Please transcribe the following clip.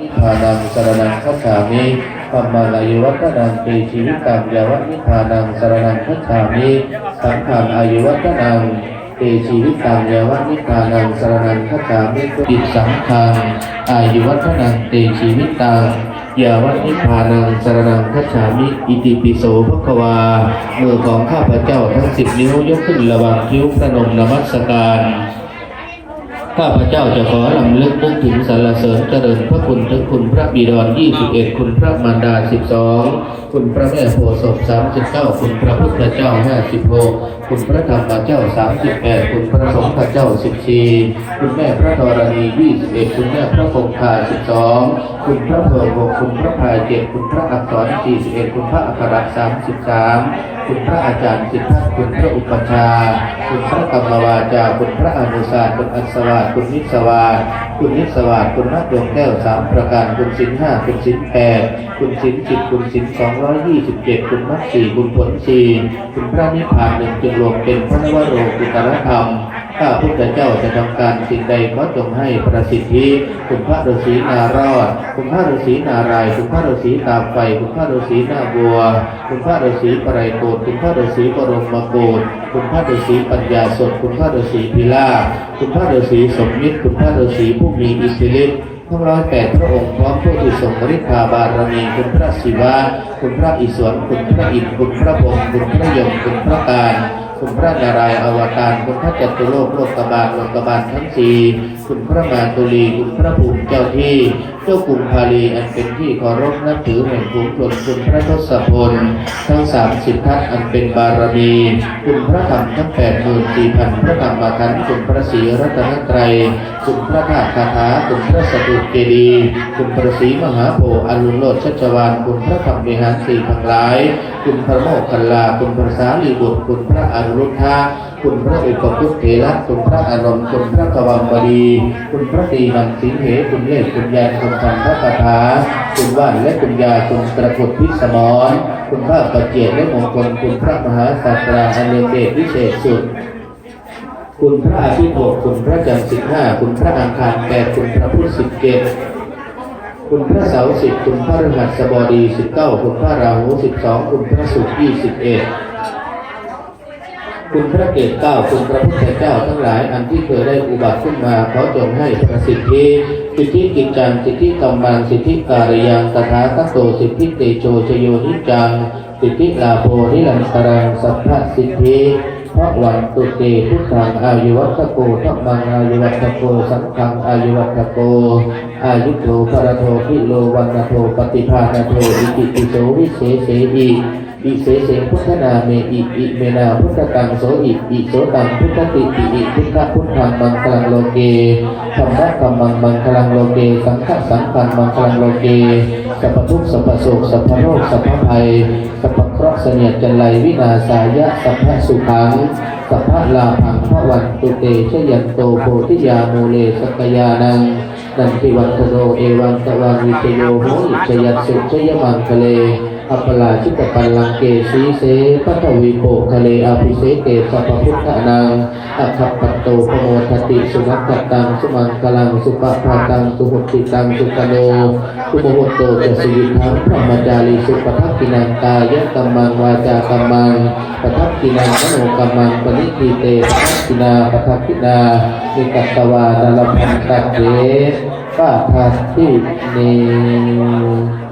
นิพพานังสรนังคัจฉามิธัมมาลายุวัฒนังเตชีวิตังยาวะนิพพานังสรนังคัจฉามิสังฆังอายุวัฒนังเตชีวิตังยาวะนิพพานังสรนังคัจฉามิติสังฆังอายุวัฒนังเตชีวิตังยาวะนิพพานังสรนังคัจฉามิอิติปิโสภความือของข้าพเจ้าทั้งสิบนิ้วยกขึ้นระว่างคิ้วพระนมนมัสการ ข้าพเจ้าจะขอลำลึกนึกถึงสรรเสริญเจริญพระคุณถึงคุณพระบิดร21 คุณพระมารดา 12 คุณพระแม่โพธิ์ศพ39 คุณพระพุทธเจ้า 56คุณพระธรรมเจ้า 38 คุณพระสงฆ์เจ้า 14 คุณแม่พระธรณี 21 คุณแม่พระคงคา 12 คุณพระเพิง6คุณพระพาย7คุณพระอักษร 41 คุณพระอัคร33 คุณพระอาจารย์สิทธัตคุณพระอุปชา คุณพระกรรมวาจา คุณพระอนุสาคุณอัศวาคุณนิสวาคุณนิสวาคุณนัดดวงแก้วสามประการ คุณสินห้าคุณสินแปดคุณสินสิบคุณสินสองร้อยยี่สิบเจ็ดคุณมัดสี่คุณผลสี่คุณพระนิพพานหนึ่งจึงรวมเป็นพระวโรกุตรธรรมข้าพุทธเจ้าจะทำการสิ่งใดขอจงให้ประสิทธิคุณพระฤาษีนารอด คุณพระฤาษีนารายคุณพระฤาษีตาไฟ คุณพระฤาษีหน้าบัว คุณพระฤาษีปไรโกฏคุณพระฤาษีบรมโกฏคุณพระฤาษีปัญญาสด คุณพระฤาษีพิลาคุณพระฤาษีสมมิตร คุณพระฤาษีผู้มีอิทธิฤทธิ์ทั้งร้อยแปดพระองค์พร้อมผู้ที่ทรงบริภาบารมีคุณพระศิวะ คุณพระอิศวรคุณพระอินทร์คุณพระพรหมคุณพระยมคุณพระการ คุณพระนารายณ์อวตารคุณพระจัตุโลกโลกบาลโลกบาลทั้งสี่คุณพระมาตุลีคุณพระภูมิเจ้าที่ เจ้ากรุงพาลีอันเป็นที่เคารพนับถือแห่งภูมิชนคุณพระทศพล ทั้งสามสิบทัศน์อันเป็นบารมีคุณพระธรรมทั้งแปดหมื่นสี่พันพระธรรมขันธ์คุณพระศรีรัตนตรัยคุณพระธาตุคาถาคุณพระสตุเจดีคุณพระศรีมหาโพธิ์อรุณโลดชัชวานคุณพระธรรมวิหารสี่ทั้งหลาย คุณพระโมคคัลลาคุณพระสารีบุตรคุณพระอรุทธะคุณพระอุปคุตเถระคุณพระอานนท์คุณพระกวัมบดี คุณพระตีมันสิงเหคุณเล่คุณยานคุณธรรมพระคาถาคุณว่านและคุณยาคุณตระกุดพิสมรคุณพระประเจตและมงคลคุณพระมหาศาสตราอันเลเดชวิเศษสุดคุณพระอาทิตย์หกคุณพระจันทร์สิบห้าคุณพระอังคารแปดคุณพระพุธสิบเจ็ดคุณพระเสาร์สิบคุณพระฤหัสบดีสิบเก้าคุณพระราหูสิบสองคุณพระศุกร์ยี่สิบเอ็ด คุณพระเกศเก้าคุณพระพุทธเจ้าทั้งหลายอันที่เคยได้อุบัติขึ้นมาขอจงให้ประสิทธิสิทธิกิจจังสิทธิกรรมังสิทธิการยังตถาคตโตสิทธิเตโชชโยนิจังสิทธิลาโภนิรันตรังสัพพสิทธิ พระวันตุเตพุทธังอายุวัตโกธรรมังอายุวัตโกสังฆังอายุวัตโกอายุโตปรโทพิโลวันโทปฏิภาณโทอิติปิโสวิเศษเสอิอิเสเสพุทธนาเมอิอิเมนาพุทธตังโสอิอิโสตังพุทธติอิอิพุทธพุทธังมังคลังโลเกธรรมะกัมมังมังคลังโลเกสังฆสังฆังมังคลังโลเกสัพพทุกสัพพโศกสัพพโรคสัพพภัยสัพ ราะเสนียดจันไลวินาสายะสัพพะสุขังสัพพะลาภัง วันตุเตชยันโตโพธิยาโมเลสกยานังนันทิวันตโนเอวังตวันวิเชโยโหอิชยัสสุชยมังคะเลอัปปลาชิตปันลังเกสีเสปัทวีโปคะเลอภิเสเกสัพพุทธานังอัคคปัตโตปโมทติสุนัตตังสุมังคลังสุปะภาตังสุหุติตังสุกโนสุโมโหโตจะสิวิทังพระมจารีสุปทักกินังกายะกัมมังวาจากัมมังปทักกินังมโนกัมมังปณิทิเตปทักกินาปทักกินามิกัตตวานาลพันตัเจปาทัสสิเน